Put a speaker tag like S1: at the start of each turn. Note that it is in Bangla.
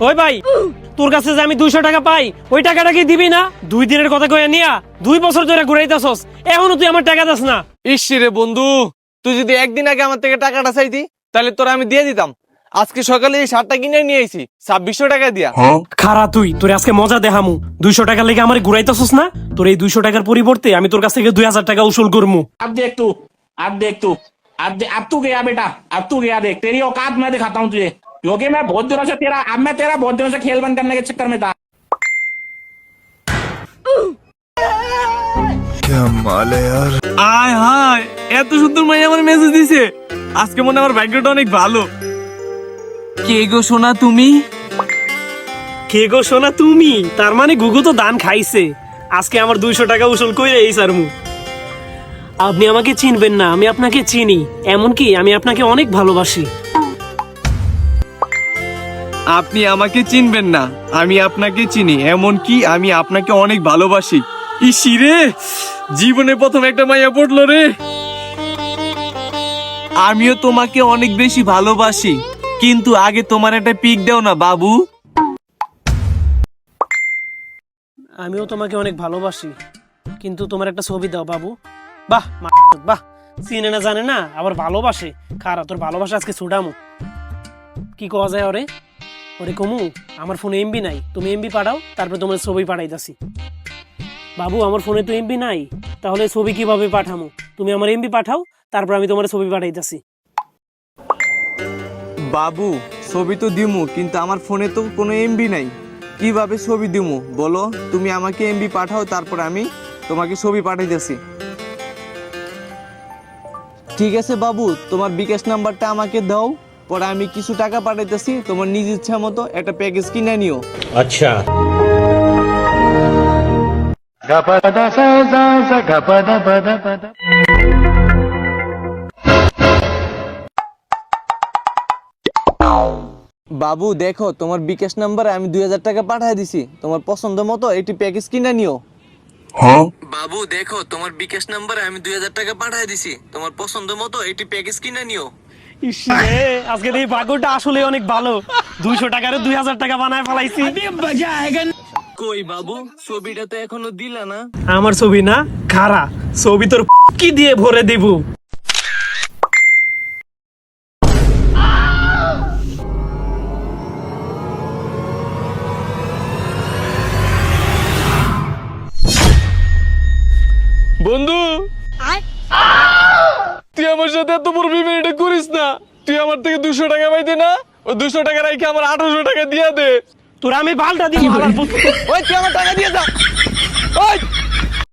S1: ওই ভাই তোর কাছে যে আমি দুইশো টাকা পাই ওই টাকাটা কি দিবি না দুই দিনের কথা কয়ে নিয়া দুই বছর ধরে ঘুরাইতেছস এখনো তুই আমার টাকা দাস না
S2: ইস রে বন্ধু তুই যদি একদিন আগে আমার থেকে টাকাটা চাইতি তাহলে তোরা আমি দিয়ে দিতাম আজকে সকালে এই শার্টটা কিনে নিয়ে আইছি ছাব্বিশশো টাকা দিয়া
S1: খারা তুই তোর আজকে মজা দেখামু দুইশো টাকা লেগে আমার ঘুরাইতেছস না তোর এই দুইশো টাকার পরিবর্তে আমি তোর কাছ থেকে দুই হাজার টাকা উসুল করমু
S3: अब देख तू अब देख तू अब दे, अब तू गया बेटा अब तू गया देख तेरी औकात मैं दिखाता हूँ तुझे क्योंकि मैं बहुत दिनों से तेरा अब मैं तेरा बहुत दिनों से खेल बंद करने के चक्कर में था
S2: আয় হায় এত সুন্দর মাই আমার মেসেজ দিছে আজকে মনে হয় আমার ভাগ্যটা অনেক ভালো কে গো সোনা তুমি
S1: কে গো সোনা তুমি তার মানে গুগু তো দান খাইছে আজকে আমার দুইশো টাকা উসুল কইরে এই সারমু আপনি আমাকে চিনবেন না আমি আপনাকে চিনি এমনকি আমি আপনাকে অনেক ভালোবাসি
S2: আপনি আমাকে চিনবেন না। আমি আপনাকে চিনি এমন কি আমি আপনাকে অনেক ভালোবাসি। ইসি রে! জীবনে প্রথম একটা মাইয়া পড়ল রে। আমিও তোমাকে অনেক বেশি ভালোবাসি, কিন্তু আগে তোমার একটা পিক দাও না, বাবু।
S1: আমিও তোমাকে অনেক ভালোবাসি, কিন্তু তোমার একটা ছবি দাও, বাবু। বাহ বাহ। চিনে না, জানে না, আবার ভালোবাসে। খারা, তোর ভালোবাসা আজকে ছুটামো কি কওয়া যায় ওরে? ওরে কমু, আমার ফোনে এমবি নাই, তুমি এমবি পাঠাও, তারপর তোমার ছবি পাঠাইতাছি। বাবু, আমার ফোনে তো এমবি নাই, তাহলে ছবি কীভাবে পাঠামু? তুমি আমার এমবি পাঠাও, তারপর আমি তোমার ছবি পাঠাইতাছি।
S2: বাবু, ছবি তো দিমু, কিন্তু আমার ফোনে তো কোনো এমবি নাই। কীভাবে ছবি দিমু? বলো, তুমি আমাকে এমবি পাঠাও, তারপর আমি তোমাকে ছবি পাঠাইতেছি। ঠিক আছে বাবু, তোমার বিকাশ নাম্বারটা আমাকে দাও। পরে আমি কিছু টাকা পাঠাইতেছি তোমার নিজ ইচ্ছা মতো একটা প্যাকেজ কিনে নিও। বাবু দেখো তোমার বিকাশ নাম্বারে আমি দুই হাজার টাকা পাঠিয়ে দিছি। তোমার পছন্দ মতো এটি প্যাকেজ কিনে নিও। বাবু দেখো তোমার বিকাশ নাম্বারে আমি দুই হাজার টাকা পাঠিয়ে দিছি। তোমার পছন্দ মতো এটি প্যাকেজ কিনে নিও।
S1: ইসরে, আজকে এই ভাগ্যটা আসলে অনেক ভালো। দুইশো টাকারে দুই হাজার টাকা বানায় ফেলাইছি।
S2: কই বাবু ছবিটা তো এখনও দিলা না?
S1: আমার ছবি না? খারা। ছবি তোর কি দিয়ে ভরে দেব?
S2: বন্ধু তুই আমার দুশো টাকা পাইতি না? ওই দুশো টাকা রাখি আমার আঠারোশো টাকা দিয়ে দে।
S1: তোর আমি পাল্টা দিই
S2: ওই তুই আমার টাকা দিয়ে দাও ওই!